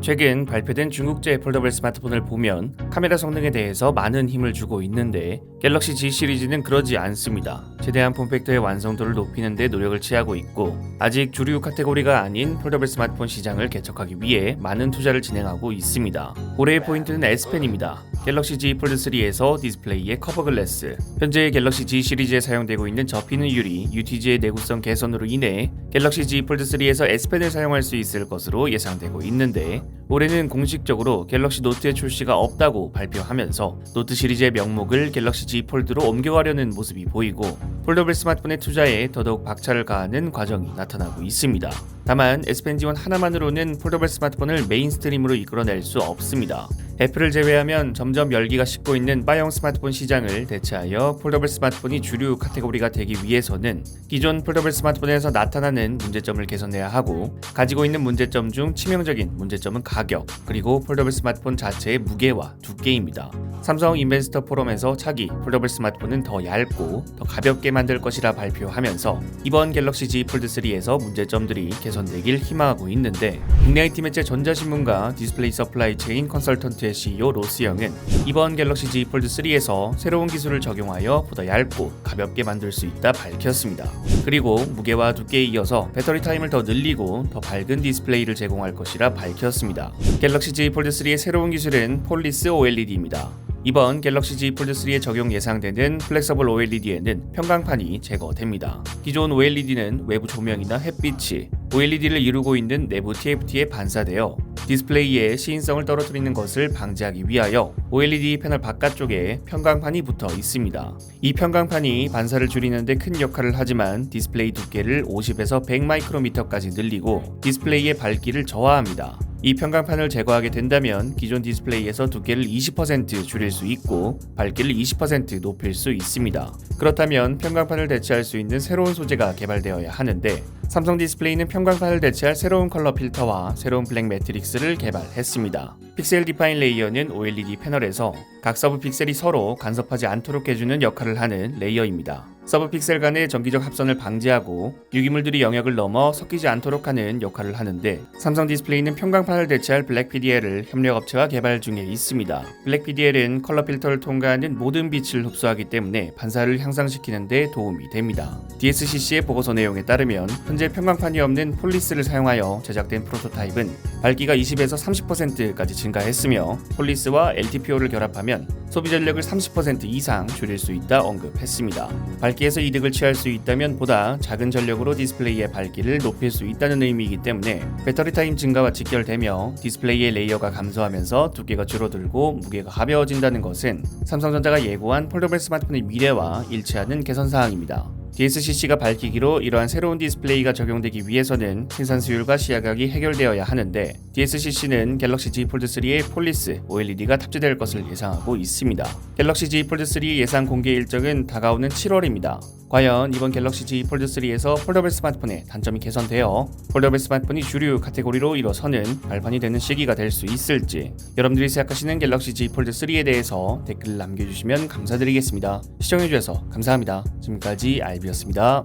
최근 발표된 중국제 폴더블 스마트폰을 보면 카메라 성능에 대해서 많은 힘을 주고 있는데 갤럭시 G 시리즈는 그러지 않습니다. 최대한 폼팩터의 완성도를 높이는 데 노력을 취하고 있고 아직 주류 카테고리가 아닌 폴더블 스마트폰 시장을 개척하기 위해 많은 투자를 진행하고 있습니다. 올해의 포인트는 S펜입니다. 갤럭시 Z 폴드 3에서 디스플레이의 커버 글래스, 현재 갤럭시 G 시리즈에 사용되고 있는 접히는 유리 UTG의 내구성 개선으로 인해 갤럭시 Z 폴드 3에서 S펜을 사용할 수 있을 것으로 예상되고 있는데 올해는 공식적으로 갤럭시 노트의 출시가 없다고 발표하면서 노트 시리즈의 명목을 갤럭시 Z 폴드로 옮겨가려는 모습이 보이고 폴더블 스마트폰의 투자에 더더욱 박차를 가하는 과정이 나타나고 있습니다. 다만 S펜 지원 하나만으로는 폴더블 스마트폰을 메인스트림으로 이끌어낼 수 없습니다. 애플을 제외하면 점점 열기가 식고 있는 바이형 스마트폰 시장을 대체하여 폴더블 스마트폰이 주류 카테고리가 되기 위해서는 기존 폴더블 스마트폰에서 나타나는 문제점을 개선해야 하고 가지고 있는 문제점 중 치명적인 문제점은 가격 그리고 폴더블 스마트폰 자체의 무게와 두께입니다. 삼성 인베스터 포럼에서 차기 폴더블 스마트폰은 더 얇고 더 가볍게 만들 것이라 발표하면서 이번 갤럭시 Z 폴드 3에서 문제점들이 개선되길 희망하고 있는데 국내 IT 매체 전자신문과 디스플레이 서플라이 체인 컨설턴트의 CEO 로스 영은 이번 갤럭시 Z 폴드 3에서 새로운 기술을 적용하여 보다 얇고 가볍게 만들 수 있다 밝혔습니다. 그리고 무게와 두께에 이어서 배터리 타임을 더 늘리고 더 밝은 디스플레이를 제공할 것이라 밝혔습니다. 갤럭시 Z 폴드 3의 새로운 기술은 폴리스 OLED입니다. 이번 갤럭시 Z 폴드 3에 적용 예상되는 플렉서블 OLED에는 평광판이 제거됩니다. 기존 OLED는 외부 조명이나 햇빛이 OLED를 이루고 있는 내부 TFT에 반사되어 디스플레이의 시인성을 떨어뜨리는 것을 방지하기 위하여 OLED 패널 바깥쪽에 평광판이 붙어 있습니다. 이 평광판이 반사를 줄이는 데 큰 역할을 하지만 디스플레이 두께를 50에서 100 마이크로미터까지 늘리고 디스플레이의 밝기를 저하합니다. 이 평광판을 제거하게 된다면 기존 디스플레이에서 두께를 20% 줄일 수 있고 밝기를 20% 높일 수 있습니다. 그렇다면 평광판을 대체할 수 있는 새로운 소재가 개발되어야 하는데 삼성 디스플레이는 평광판을 대체할 새로운 컬러 필터와 새로운 블랙 매트릭스를 개발했습니다. 픽셀 디파인 레이어는 OLED 패널에서 각 서브 픽셀이 서로 간섭하지 않도록 해주는 역할을 하는 레이어입니다. 서브 픽셀 간의 전기적 합선을 방지하고 유기물들이 영역을 넘어 섞이지 않도록 하는 역할을 하는데 삼성 디스플레이는 평광판을 대체할 블랙 PDL을 협력업체와 개발 중에 있습니다. 블랙 PDL은 컬러 필터를 통과하는 모든 빛을 흡수하기 때문에 반사를 향상시키는 데 도움이 됩니다. DSCC의 보고서 내용에 따르면 현재 평광판이 없는 폴리스를 사용하여 제작된 프로토타입은 밝기가 20에서 30%까지 증가했으며 폴리스와 LTPO를 결합하면 소비 전력을 30% 이상 줄일 수 있다 언급했습니다. 에서 이득을 취할 수 있다면 보다 작은 전력으로 디스플레이의 밝기를 높일 수 있다는 의미이기 때문에 배터리 타임 증가와 직결되며 디스플레이의 레이어가 감소하면서 두께가 줄어들고 무게가 가벼워진다는 것은 삼성전자가 예고한 폴더블 스마트폰의 미래와 일치하는 개선 사항입니다. DSCC가 밝히기로 이러한 새로운 디스플레이가 적용되기 위해서는 생산 수율과 시야각이 해결되어야 하는데 DSCC는 갤럭시 Z 폴드 3에 폴리스 OLED가 탑재될 것을 예상하고 있습니다. 갤럭시 Z 폴드 3 예상 공개 일정은 다가오는 7월입니다. 과연 이번 갤럭시 Z 폴드 3에서 폴더블 스마트폰의 단점이 개선되어 폴더블 스마트폰이 주류 카테고리로 일어서는 발판이 되는 시기가 될 수 있을지 여러분들이 생각하시는 갤럭시 Z 폴드 3에 대해서 댓글 남겨주시면 감사드리겠습니다. 시청해주셔서 감사합니다. 지금까지 알비였습니다.